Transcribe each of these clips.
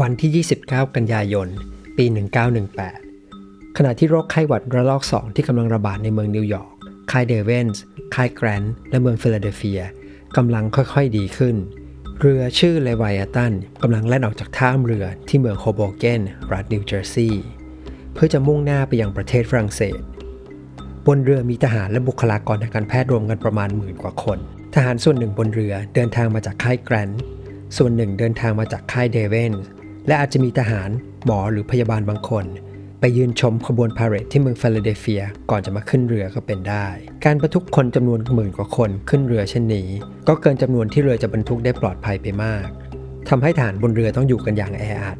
วันที่ 29 กันยายน ปี 1918 ขณะที่โรคไข้หวัดระลอก 2 ที่กำลังระบาดในเมืองนิวยอร์ก ค่ายเดเวนส์ ค่ายแกรนด์ และเมืองฟิลาเดลเฟียกำลังค่อยๆดีขึ้น เรือชื่อเลวายาตันกำลังแล่นออกจากท่ามเรือที่เมืองโฮโบเกน รัฐนิวเจอร์ซีย์ เพื่อจะมุ่งหน้าไปยังประเทศฝรั่งเศส บนเรือมีทหารและบุคลากรทางการแพทย์รวมกันประมาณหมื่นกว่าคน ทหารส่วนหนึ่งบนเรือเดินทางมาจากค่ายแกรนด์ ส่วนหนึ่งเดินทางมาจากค่ายเดเวนส์ และอาจจะมีทหาร หมอหรือพยาบาลบางคน ไปยืนชมขบวนพาเหรดที่เมืองฟิลาเดลเฟีย ก่อนจะมาขึ้นเรือก็เป็นได้ การบรรทุกคนจำนวนหมื่นกว่าคนขึ้นเรือเช่นนี้ ก็เกินจำนวนที่เรือจะบรรทุกได้ปลอดภัยไปมากทำให้ทหารบนเรือต้องอยู่กันอย่างแออัด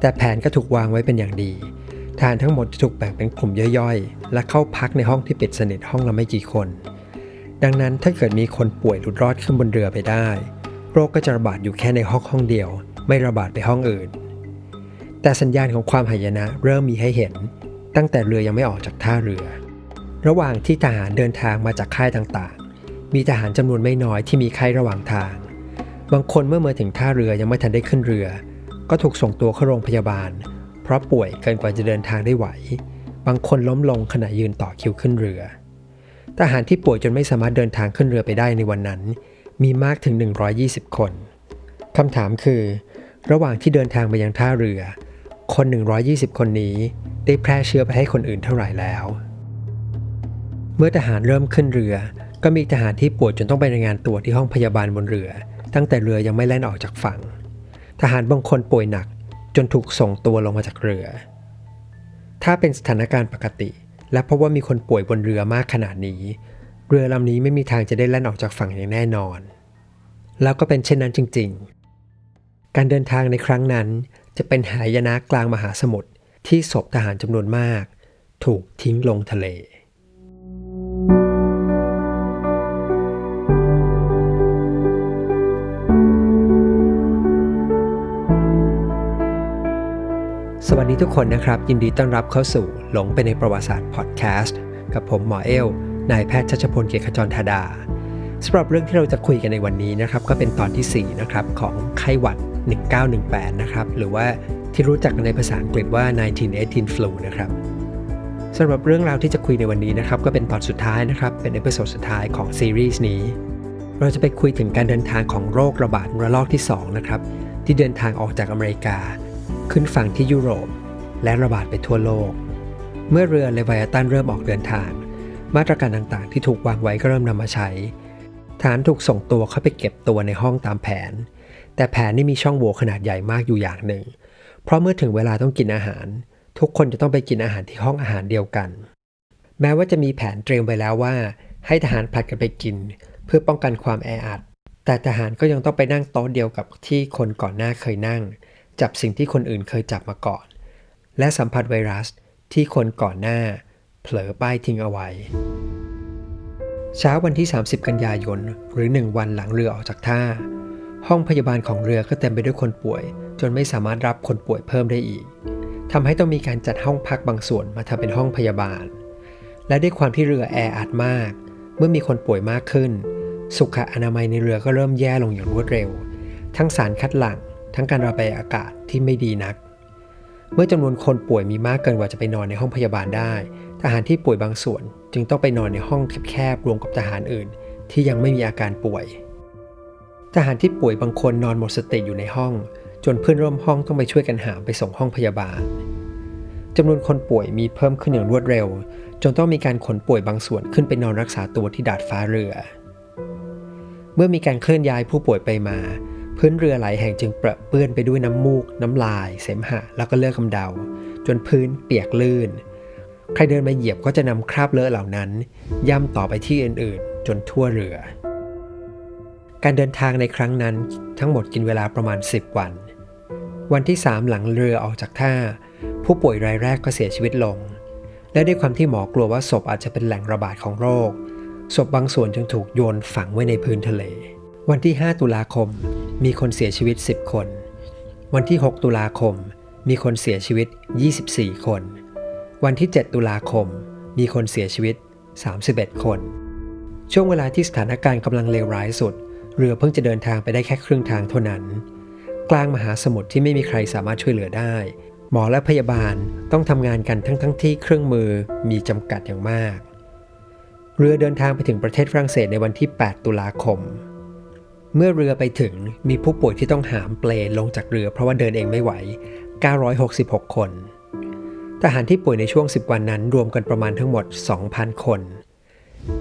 แต่แผนก็ถูกวางไว้เป็นอย่างดีทารทั้งหมดจะถูกแบ่งเป็นกลุ่มย่อยๆ และเข้าพักในห้องที่ปิดสนิทห้องละไม่กี่คน ดังนั้นถ้าเกิดมีคนป่วยหลุดรอดขึ้นบนเรือไปได้ โรคก็จะระบาดอยู่แค่ในห้องห้องเดียว ไม่ระบาดไปห้องอื่น แต่สัญญาณของความหายนะเริ่มมีให้เห็น ตั้งแต่เรือยังไม่ออกจากท่าเรือ ระหว่างที่ทหารเดินทางมาจากค่ายต่างๆ มีทหารจำนวนไม่น้อยที่มีไข้ระหว่างทาง บางคนเมื่อมาถึงท่าเรือยังไม่ทันได้ขึ้นเรือ ก็ถูกส่งตัวเข้าโรงพยาบาล เพราะป่วยเกินกว่าจะเดินทางได้ไหว บางคนล้มลงขณะยืนต่อคิวขึ้นเรือ ทหารที่ป่วยจนไม่สามารถเดินทางขึ้นเรือไปได้ในวันนั้นมีมากถึง 120 คน คำถามคือ ระหว่างที่เดินทางไปยังท่าเรือ คน 120 คนนี้ได้แพร่เชื้อไปให้คนอื่นเท่าไหร่แล้ว เมื่อทหารเริ่มขึ้นเรือ ก็มีทหารที่ป่วยจนต้องไปรายงานตัวที่ห้องพยาบาลบนเรือ ตั้งแต่เรือยังไม่แล่นออกจากฝั่ง ทหารบางคนป่วยหนักจนถูกส่งตัวลงมาจากเรือ ถ้าเป็นสถานการณ์ปกติ และเพราะว่ามีคนป่วยบนเรือมากขนาดนี้ เรือลำนี้ไม่มีทางจะได้แล่นออกจากฝั่งอย่างแน่นอน แล้วก็เป็นเช่นนั้นจริง ๆ การเดินทางในครั้งนั้นจะเป็นหายนะกลางมหาสมุทรที่ศพทหารจำนวนมาก ถูกทิ้งลงทะเล สวัสดีทุกคนนะครับ ยินดีต้อนรับเข้าสู่หลงไปในประวัติศาสตร์พอดแคสต์ กับผมหมอเอลนายแพทย์ชัชพลเกียรติขจรธาดาสำหรับเรื่องที่เราจะคุยกันในวันนี้นะครับ ก็เป็นตอนที่ 4 นะครับ ของไข้หวัด 1918 นะครับ หรือว่าที่รู้จักกันในภาษาอังกฤษว่า 1918 flu นะครับสำหรับเรื่องราวที่จะคุยในวันนี้นะครับ ก็เป็นตอนสุดท้ายนะครับ เป็นเอพิโซดสุดท้ายของซีรีส์นี้ เราจะไปคุยถึงการเดินทางของโรคระบาดระลอกที่ 2 นะครับ ที่เดินทางออกจากอเมริกา ขึ้นฝั่งที่ยุโรป และระบาดไปทั่วโลก เมื่อเรือเลวายตันเริ่มออกเดินทาง มาตรการต่างๆ ที่ถูกวางไว้ก็เริ่มนำมาใช้ฐานถูกส่งตัวเข้าไปเก็บตัวในห้องตามแผน แต่แผนนี่มีช่องโหว่ขนาดใหญ่มากอยู่อย่างหนึ่ง เพราะเมื่อถึงเวลาต้องกินอาหาร ทุกคนจะต้องไปกินอาหารที่ห้องอาหารเดียวกัน แม้ว่าจะมีแผนเตรียมไว้แล้วว่า ให้ทหารผลัดกันไปกิน เพื่อป้องกันความแออัด แต่ทหารก็ยังต้องไปนั่งโต๊ะเดียวกับที่คนก่อนหน้าเคยนั่ง จับสิ่งที่คนอื่นเคยจับมาก่อน และสัมผัสไวรัสที่คนก่อนหน้า เผลอป้ายทิ้งเอาไว้เช้าวันที่ 30 กันยายน หรือ 1 วันหลังเรือออกจากท่า ห้องพยาบาลของเรือก็เต็มไปด้วยคนป่วย จนไม่สามารถรับคนป่วยเพิ่มได้อีกทำให้ต้องมีการจัดห้องพักบางส่วนมาทำเป็นห้องพยาบาล และด้วยความที่เรือแออัดมาก เมื่อมีคนป่วยมากขึ้น สุขอนามัยในเรือก็เริ่มแย่ลงอย่างรวดเร็ว ทั้งสารคัดหลั่งทั้งการระบายอากาศที่ไม่ดีนัก เมื่อจำนวนคนป่วยมีมากเกินกว่าจะไปนอนในห้องพยาบาลได้ ทหารที่ป่วยบางส่วน จึงต้องไปนอนในห้องแคบๆรวมกับทหารอื่น ที่ยังไม่มีอาการป่วย ทหารที่ป่วยบางคนนอนหมดสติอยู่ในห้อง จนเพื่อนร่วมห้องต้องไปช่วยกันหามไปส่งห้องพยาบาลจำนวนคนป่วยมีเพิ่มขึ้นอย่างรวดเร็ว จนต้องมีการขนป่วยบางส่วนขึ้นไปนอนรักษาตัวที่ดาดฟ้าเรือ เมื่อมีการเคลื่อนย้ายผู้ป่วยไปมา พื้นเรือหลายแห่งจึงเปรอะเปื้อนไปด้วยน้ำมูก น้ำลาย เสมหะ แล้วก็เลือดกำเดา จนพื้นเปียกลื่น ใครเดินมาเหยียบก็จะนำคราบเลอะเหล่านั้น ย่ำต่อไปที่อื่นๆ จนทั่วเรือ การเดินทางในครั้งนั้นทั้งหมดกินเวลาประมาณ 10 วัน วันที่ 3 หลังเรือออกจากท่า ผู้ป่วยรายแรกก็เสียชีวิตลง และด้วยความที่หมอกลัวว่าศพอาจจะเป็นแหล่งระบาดของโรค ศพบางส่วนจึงถูกโยนฝังไว้ในพื้นทะเล วันที่ 5 ตุลาคม มีคนเสียชีวิต 10 คน วันที่ 6 ตุลาคม มีคนเสียชีวิต 24 คน วันที่ 7 ตุลาคม มีคนเสียชีวิต 31 คน ช่วงเวลาที่สถานการณ์กำลังเลวร้ายสุด เรือเพิ่งจะเดินทางไปได้แค่ครึ่งทางเท่านั้น กลางมหาสมุทรที่ไม่มีใครสามารถช่วยเหลือได้ หมอและพยาบาลต้องทำงานกันทั้งทั้งที่เครื่องมือมีจำกัดอย่างมาก เรือเดินทางไปถึงประเทศฝรั่งเศสในวันที่ 8 ตุลาคม เมื่อเรือไปถึงมีผู้ป่วยที่ต้องหามเปลลงจากเรือเพราะว่าเดินเองไม่ไหว 966 คนทหารที่ป่วยในช่วง 10 วันนั้นรวมกันประมาณทั้งหมด 2,000 คน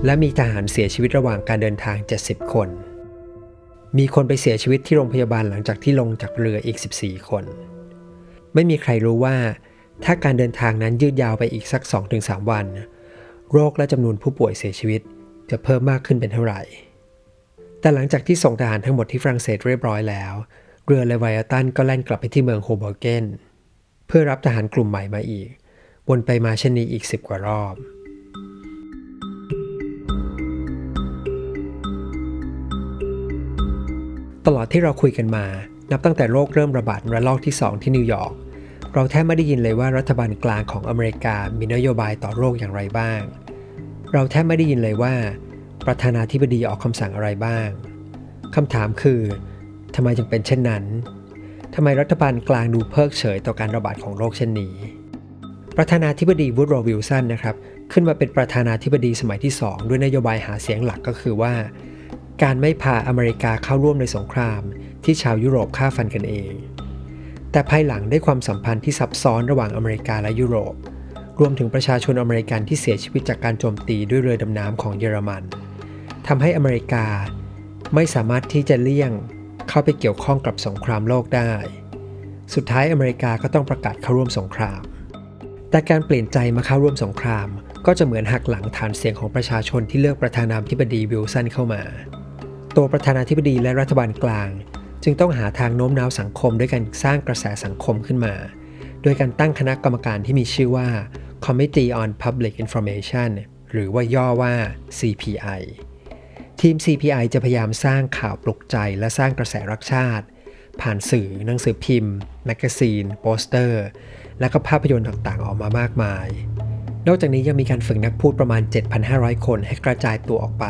และมีทหารเสียชีวิตระหว่างการเดินทาง 70 คน มีคนไปเสียชีวิตที่โรงพยาบาลหลังจากที่ลงจากเรืออีก 14 คน ไม่มีใครรู้ว่า ถ้าการเดินทางนั้นยืดยาวไปอีกสัก 2-3 วัน โรคและจำนวนผู้ป่วยเสียชีวิตจะเพิ่มมากขึ้นเป็นเท่าไหร่ แต่หลังจากที่ส่งทหารทั้งหมดที่ฝรั่งเศสเรียบร้อยแล้ว เรือเลวายาตันก็แล่นกลับไปที่เมืองโฮเบอร์เกนเพื่อรับทหารกลุ่มใหม่มาอีก วนไปมาเช่นนี้อีก 10 กว่ารอบ ตลอดที่เราคุยกันมา นับตั้งแต่โรคเริ่มระบาดระลอกที่ 2 ที่นิวยอร์ก เราแทบไม่ได้ยินเลยว่ารัฐบาลกลางของอเมริกามีนโยบายต่อโรคอย่างไรบ้าง เราแทบไม่ได้ยินเลยว่า ประธานาธิบดีออกคำสั่งอะไรบ้างคำถามคือทำไมจึงเป็นเช่นนั้นทำไมรัฐบาลกลางดูเพิกเฉยต่อการระบาดของโรคเช่นนี้ ประธานาธิบดีวูดโรวิลสันนะครับ ขึ้นมาเป็นประธานาธิบดีสมัยที่ 2 ด้วยนโยบายหาเสียงหลักก็คือว่า การไม่พาอเมริกาเข้าร่วมในสงคราม ที่ชาวยุโรปฆ่าฟันกันเอง แต่ภายหลังได้ความสัมพันธ์ที่ซับซ้อนระหว่างอเมริกาและยุโรป รวมถึงประชาชนอเมริกันที่เสียชีวิตจากการโจมตีด้วยเรือดำน้ำของเยอรมันทำให้อเมริกาไม่สามารถที่จะเลี่ยงเข้าไปเกี่ยวข้องกับสงครามโลกได้ สุดท้ายอเมริกาก็ต้องประกาศเข้าร่วมสงคราม แต่การเปลี่ยนใจมาเข้าร่วมสงคราม ก็จะเหมือนหักหลังฐานเสียงของประชาชนที่เลือกประธานาธิบดีวิลสันเข้ามา ตัวประธานาธิบดีและรัฐบาลกลาง จึงต้องหาทางโน้มน้าวสังคมด้วยการสร้างกระแสสังคมขึ้นมา โดยการตั้งคณะกรรมการที่มีชื่อว่า Committee on Public Information หรือว่าย่อว่า CPI ทีม CPI จะพยายามสร้างข่าวปลุกใจและสร้างกระแสรักชาติ ผ่านสื่อหนังสือพิมพ์ แมกกาซีน โปสเตอร์ และก็ภาพยนตร์ต่างๆ ออกมามากมาย นอกจากนี้ยังมีการฝึกนักพูดประมาณ 7,500 คนให้กระจายตัวออกไป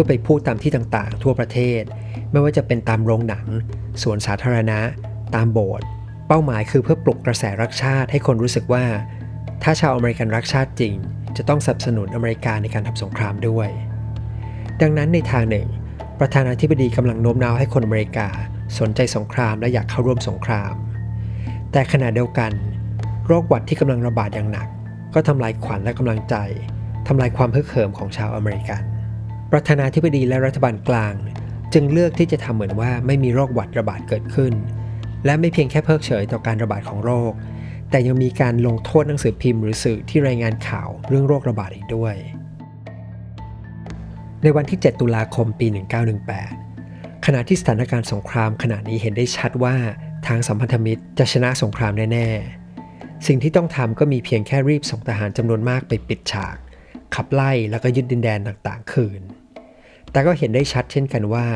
พื่อไปพูดตามที่ต่างๆ ทั่วประเทศ ไม่ว่าจะเป็นตามโรงหนัง สวนสาธารณะ ตามโบสถ์เป้าหมายคือเพื่อปลุกกระแสรักชาติให้คนรู้สึกว่า ถ้าชาวอเมริกันรักชาติจริง จะต้องสนับสนุนอเมริกาในการทำสงครามด้วย ดังนั้นในทางหนึ่ง ประธานาธิบดีกำลังโน้มน้าวให้คนอเมริกาสนใจสงครามและอยากเข้าร่วมสงคราม แต่ขณะเดียวกัน โรคหวัดที่กำลังระบาดอย่างหนัก ก็ทำลายขวัญและกำลังใจทำลายความฮึกเหิมของชาวอเมริกัน ประธานาธิบดีและรัฐบาลกลาง จึงเลือกที่จะทำเหมือนว่าไม่มีโรคหวัดระบาดเกิดขึ้น และไม่เพียงแค่เพิกเฉยต่อการระบาดของโรค แต่ยังมีการลงโทษหนังสือพิมพ์หรือสื่อที่รายงานข่าวเรื่องโรคระบาดอีกด้วย ในวันที่ 7 ตุลาคมปี 1918 ขณะที่สถานการณ์สงครามขณะนี้เห็นได้ชัดว่าทางสัมพันธมิตรจะชนะสงครามแน่ ๆ สิ่งที่ต้องทำก็มีเพียงแค่รีบส่งทหารจำนวนมากไปปิดฉาก ขับไล่แล้วก็ยึดดินแดนต่างๆ คืน แต่ก็เห็นได้ชัดเช่นกันว่า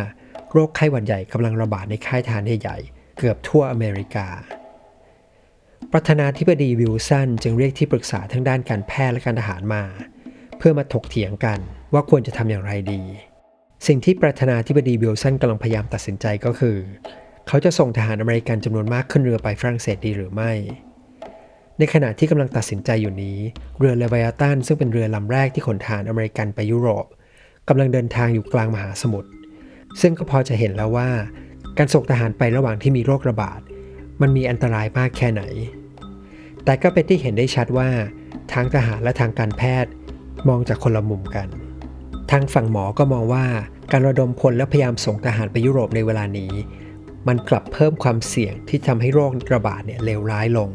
โรคไข้หวัดใหญ่กำลังระบาดในค่ายทหารใหญ่ๆเกือบทั่วอเมริกา ประธานาธิบดีวิลสันจึงเรียกที่ปรึกษาทั้งด้านการแพทย์และการทหารมา เพื่อมาถกเถียงกันว่าควรจะทำอย่างไรดี สิ่งที่ประธานาธิบดีวิลสันกำลังพยายามตัดสินใจก็คือ เขาจะส่งทหารอเมริกันจำนวนมากขึ้นเรือไปฝรั่งเศสดีหรือไม่ในขณะที่กำลังตัดสินใจอยู่นี้ เรือเลวายาตันซึ่งเป็นเรือลำแรกที่ขนทหารอเมริกันไปยุโรป กำลังเดินทางอยู่กลางมหาสมุทรซึ่งก็พอจะเห็นแล้วว่า การส่งทหารไประหว่างที่มีโรคระบาด มันมีอันตรายมากแค่ไหน แต่ก็เป็นที่เห็นได้ชัดว่า ทางทหารและทางการแพทย์มองจากคนละมุมกัน ทางฝั่งหมอก็มองว่าการระดมพลและพยายามส่งทหารไปยุโรปในเวลานี้ มันกลับเพิ่มความเสี่ยงที่ทำให้โรคระบาดเนี่ยเลวร้ายลง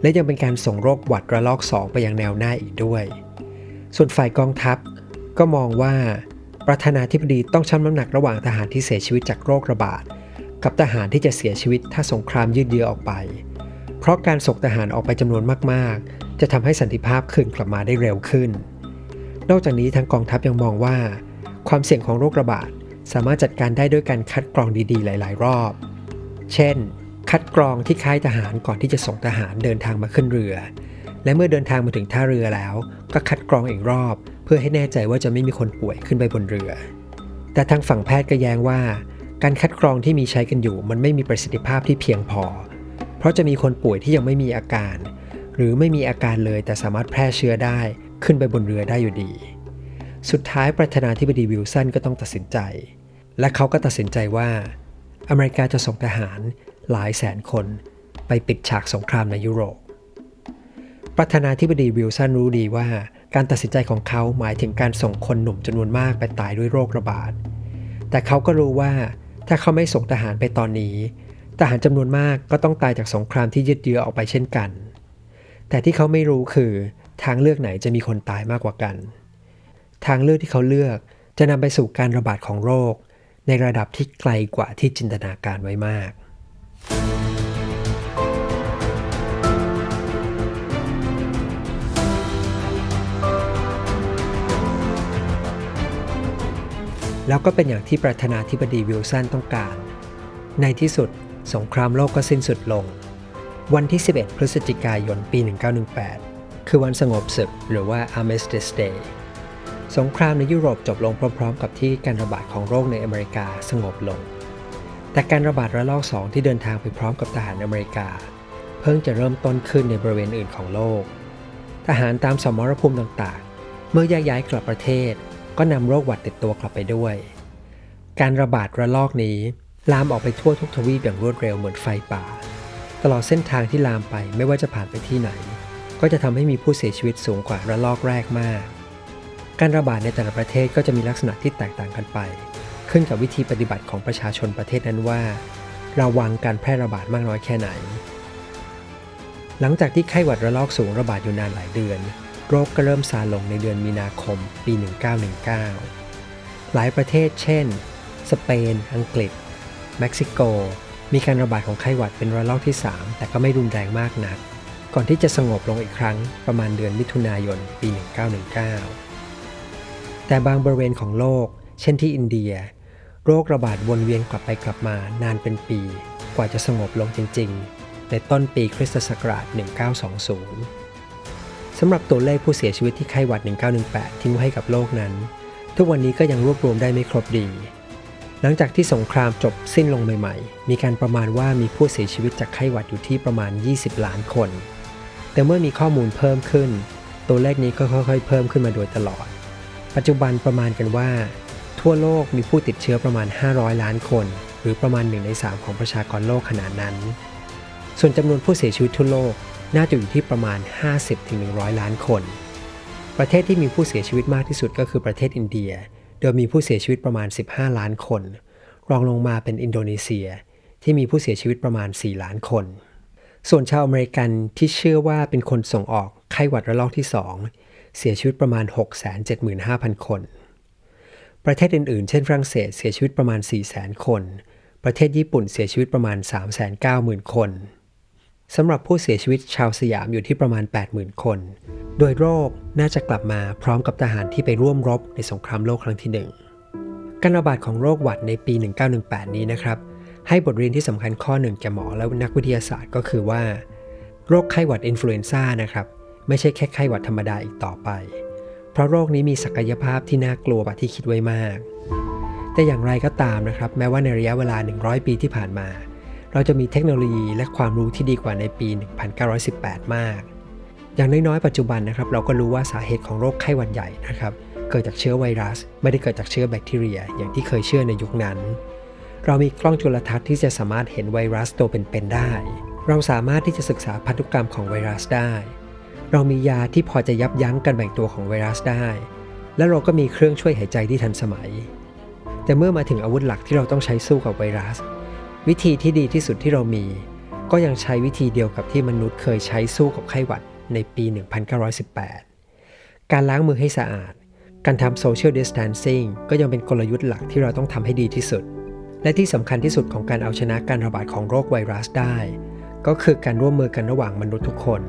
และยังเป็นการส่งโรคหวัดระลอก2ไปยังแนวหน้าอีกด้วย ส่วนฝ่ายกองทัพ ก็มองว่าประธานาธิบดีต้องชั่งน้ำหนักระหว่างทหารที่เสียชีวิตจากโรคระบาด กับทหารที่จะเสียชีวิตถ้าสงครามยืดเยื้อออกไป เพราะการส่งทหารออกไปจำนวนมากๆ จะทำให้สันติภาพคืนกลับมาได้เร็วขึ้น นอกจากนี้ทางกองทัพยังมองว่า ความเสี่ยงของโรคระบาดสามารถจัดการได้ด้วยการคัดกรองดีๆ หลาย ๆ รอบ เช่น คัดกรองที่ค่ายทหารก่อนที่จะส่งทหารเดินทางมาขึ้นเรือ และเมื่อเดินทางมาถึงท่าเรือแล้ว ก็คัดกรองอีกรอบ พื่อให้แน่ใจว่าจะไม่มีคนป่วยขึ้นไปบนเรือ แต่ทางฝั่งแพทย์ก็แย้งว่า การคัดกรองที่มีใช้กันอยู่ มันไม่มีประสิทธิภาพที่เพียงพอ เพราะจะมีคนป่วยที่ยังไม่มีอาการ หรือไม่มีอาการเลยแต่สามารถแพร่เชื้อได้ขึ้นไปบนเรือได้อยู่ดี สุดท้ายประธานาธิบดีวิลสันก็ต้องตัดสินใจ และเขาก็ตัดสินใจว่า อเมริกาจะส่งทหารหลายแสนคนไปปิดฉากสงครามในยุโรป ประธานาธิบดีวิลสันรู้ดีว่า การตัดสินใจของเขาหมายถึงการส่งคนหนุ่มจำนวนมากไปตายด้วยโรคระบาด แต่เขาก็รู้ว่าถ้าเขาไม่ส่งทหารไปตอนนี้ ทหารจำนวนมากก็ต้องตายจากสงครามที่ยืดเยื้อออกไปเช่นกัน แต่ที่เขาไม่รู้คือทางเลือกไหนจะมีคนตายมากกว่ากัน ทางเลือกที่เขาเลือกจะนำไปสู่การระบาดของโรค ในระดับที่ไกลกว่าที่จินตนาการไว้มาก แล้วก็เป็นอย่างที่ประธานาธิบดีวิลสันต้องการ ในที่สุดสงครามโลกก็สิ้นสุดลง วันที่ 11 พฤศจิกายนปี 1918 คือวันสงบศึกหรือว่า Armistice Day สงครามในยุโรปจบลงพร้อม ๆ กับที่การระบาดของโรคในอเมริกาสงบลง แต่การระบาดระลอกสองที่เดินทางไปพร้อมกับทหารอเมริกา เพิ่งจะเริ่มต้นขึ้นในบริเวณอื่นของโลก ทหารตามสมรภูมิต่างๆ เมื่อย้ายกลับประเทศ ก็นำโรคหวัดติดตัวกลับไปด้วย การระบาดระลอกนี้ ลามออกไปทั่วทุกทวีปอย่างรวดเร็วเหมือนไฟป่า ตลอดเส้นทางที่ลามไปไม่ว่าจะผ่านไปที่ไหน ก็จะทำให้มีผู้เสียชีวิตสูงกว่าระลอกแรกมาก การระบาดในแต่ละประเทศก็จะมีลักษณะที่แตกต่างกันไป ขึ้นกับวิธีปฏิบัติของประชาชนประเทศนั้นว่า ระวังการแพร่ระบาดมากน้อยแค่ไหน หลังจากที่ไข้หวัดระลอกสูงระบาดอยู่นานหลายเดือน โรคก็เริ่มซาลงในเดือนมีนาคมปี 1919 หลายประเทศเช่น สเปน อังกฤษ เม็กซิโก มีการระบาดของไข้หวัดเป็นระลอกที่ 3 แต่ก็ไม่รุนแรงมากนัก ก่อนที่จะสงบลงอีกครั้งประมาณเดือนมิถุนายนปี 1919 แต่บางบริเวณของโลก เช่นที่อินเดีย โรคระบาดวนเวียนกลับไปกลับมานานเป็นปี กว่าจะสงบลงจริง ๆ ในต้นปีคริสตศักราช 1920 สำหรับตัวเลขผู้เสียชีวิตที่ไข้หวัด 1918 ทิ้งไว้ให้กับโลกนั้น ทุกวันนี้ก็ยังรวบรวมได้ไม่ครบดี หลังจากที่สงครามจบสิ้นลงใหม่ ๆ มีการประมาณว่ามีผู้เสียชีวิตจากไข้หวัดอยู่ที่ประมาณ 20 ล้านคน แต่เมื่อมีข้อมูลเพิ่มขึ้น ตัวเลขนี้ก็ค่อยๆ เพิ่มขึ้นมาโดยตลอด ปัจจุบันประมาณกันว่า ทั่วโลกมีผู้ติดเชื้อประมาณ 500 ล้านคน หรือประมาณ1ใน3ของประชากรโลกขนาดนั้น ส่วนจำนวนผู้เสียชีวิตทั่วโลก น่าจะอยู่ที่ประมาณ 50-100 ล้านคน ประเทศที่มีผู้เสียชีวิตมากที่สุดก็คือประเทศอินเดีย โดยมีผู้เสียชีวิตประมาณ 15 ล้านคน รองลงมาเป็นอินโดนีเซียที่มีผู้เสียชีวิตประมาณ 4 ล้านคน ส่วนชาวอเมริกันที่เชื่อว่าเป็นคนส่งออกไข้หวัดระลอกที่ 2 เสียชีวิตประมาณ 675,000 คน ประเทศอื่นๆ เช่นฝรั่งเศสเสียชีวิตประมาณ 400,000 คน ประเทศญี่ปุ่นเสียชีวิตประมาณ 390,000 คน สำหรับผู้เสียชีวิตชาวสยามอยู่ที่ประมาณ 80,000 คน โดยโรคน่าจะกลับมาพร้อมกับทหารที่ไปร่วมรบในสงครามโลกครั้งที่หนึ่งการระบาดของโรคหวัดในปี 1918 นี้นะครับ ให้บทเรียนที่สำคัญข้อหนึ่งแก่หมอและนักวิทยาศาสตร์ก็คือว่า โรคไข้หวัดอินฟลูเอนซ่านะครับ ไม่ใช่แค่ไข้หวัดธรรมดาอีกต่อไป เพราะโรคนี้มีศักยภาพที่น่ากลัวกว่าที่คิดไว้มาก แต่อย่างไรก็ตามนะครับ แม้ว่าในระยะเวลา 100 ปีที่ผ่านมา เราจะมีเทคโนโลยีและความรู้ที่ดีกว่าในปี 1918 มาก อย่างน้อยๆ ปัจจุบันนะครับ เราก็รู้ว่าสาเหตุของโรคไข้หวัดใหญ่นะครับ เกิดจากเชื้อไวรัส ไม่ได้เกิดจากเชื้อแบคทีเรีย อย่างที่เคยเชื่อในยุคนั้น เรามีกล้องจุลทรรศน์ที่จะสามารถเห็นไวรัสตัวเป็นๆได้ เราสามารถที่จะศึกษาพันธุกรรมของไวรัสได้ เรามียาที่พอจะยับยั้งการแบ่งตัวของไวรัสได้ และเราก็มีเครื่องช่วยหายใจที่ทันสมัย แต่เมื่อมาถึงอาวุธหลักที่เราต้องใช้สู้กับไวรัส วิธีที่ดีที่สุดที่เรามี ก็ยังใช้วิธีเดียวกับที่มนุษย์เคยใช้สู้กับไข้หวัดในปี 1918 การล้างมือให้สะอาด การทำโซเชียลดิส a ทนซิ่งก็ยังเป็นกลยุทธ์หลักที่เราต้องทำให้ดีที่สุด และที่สำคัญที่สุดของการเอาชนะการระบาดของโรคไวรัสได้ ก็คือการร่วมมือกันระหว่างมนุษย์ทุกคน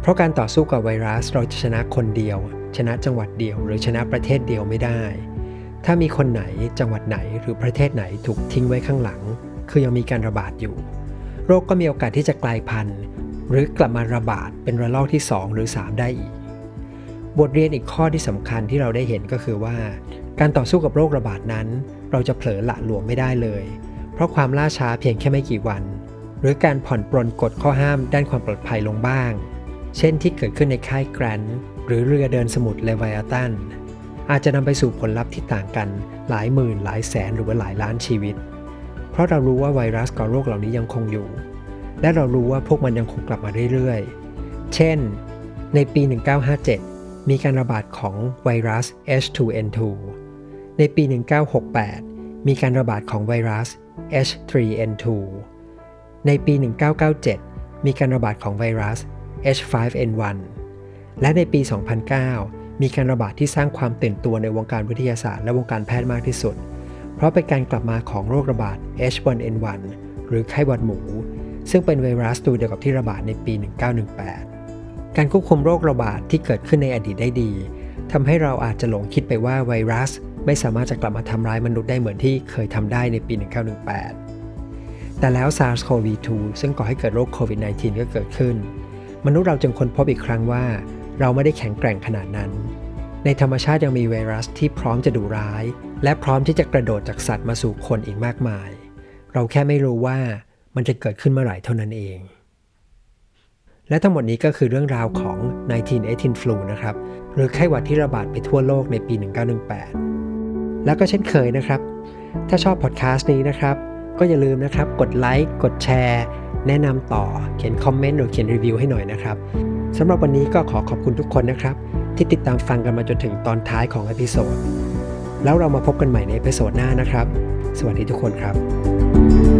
เพราะการต่อสู้กับไวรัสเราจะชนะคนเดียว ชนะจังหวัดเดียว หรือชนะประเทศเดียวไม่ได้ ถ้ามีคนไหนจังหวัดไหนหรือประเทศไหนถูกทิ้งไว้ข้างหลัง คือยังมีการระบาดอยู่ โรคก็มีโอกาสที่จะกลายพันธุ์ หรือกลับมาระบาดเป็นระลอกที่ 2 หรือ 3 ได้อีก บทเรียนอีกข้อที่สำคัญที่เราได้เห็นก็คือว่า การต่อสู้กับโรคระบาดนั้น เราจะเผลอหละหลวมไม่ได้เลย เพราะความล่าช้าเพียงแค่ไม่กี่วัน หรือการผ่อนปรนกฎข้อห้ามด้านความปลอดภัยลงบ้าง เช่นที่เกิดขึ้นในค่ายแกรนด์หรือเรือเดินสมุทรเลว i อาตันอาจจะนำไปสู่ผลลัพธ์ที่ต่างกันหลายหมื่นหลายแสนหรือว่าหลายล้านชีวิต เพราะเรารู้ว่าไวรัสก่อโรคเหล่านี้ยังคงอยู่ และเรารู้ว่าพวกมันยังคงกลับมาเรื่อยๆ เช่น ในปี 1957 มีการระบาดของไวรัส H2N2 ในปี 1968 มีการระบาดของไวรัส H3N2 ในปี 1997 มีการระบาดของไวรัส H5N1 และในปี 2009 มีการระบาดที่สร้างความตื่นตัวในวงการวิทยาศาสตร์และวงการแพทย์มากที่สุด เพราะเป็นการกลับมาของโรคระบาด H1N1 หรือไข้หวัดหมู ซึ่งเป็นไวรัสตัวเดียวกับที่ระบาดในปี 1918 การควบคุมโรคระบาดที่เกิดขึ้นในอดีตได้ดีทำให้เราอาจจะหลงคิดไปว่าไวรัส ไม่สามารถจะกลับมาทำร้ายมนุษย์ได้เหมือนที่เคยทำได้ในปี 1918 แต่แล้ว SARS-CoV-2 ซึ่งก่อให้เกิดโรคโควิด -19 ก็เกิดขึ้น มนุษย์เราจึงค้นพบอีกครั้งว่า เราไม่ได้แข็งแกร่งขนาดนั้น ในธรรมชาติยังมีไวรัสที่พร้อมจะดุร้าย และพร้อมที่จะกระโดดจากสัตว์มาสู่คนอีกมากมาย เราแค่ไม่รู้ว่ามันจะเกิดขึ้นเมื่อไหร่เท่านั้นเอง และทั้งหมดนี้ก็คือเรื่องราวของ 1918 flu นะครับ หรือไข้หวัดที่ระบาดไปทั่วโลกในปี 1918 แล้วก็เช่นเคยนะครับ ถ้าชอบพอดแคสต์นี้นะครับ ก็อย่าลืมนะครับ กดไลค์ กดแชร์ แนะนำต่อ เขียนคอมเมนต์หรือเขียนรีวิวให้หน่อยนะครับสำหรับวันนี้ก็ขอขอบคุณทุกคนนะครับ ที่ติดตามฟังกันมาจนถึงตอนท้ายของอพิโซด แล้วเรามาพบกันใหม่ในเอพิโซดหน้านะครับ สวัสดีทุกคนครับ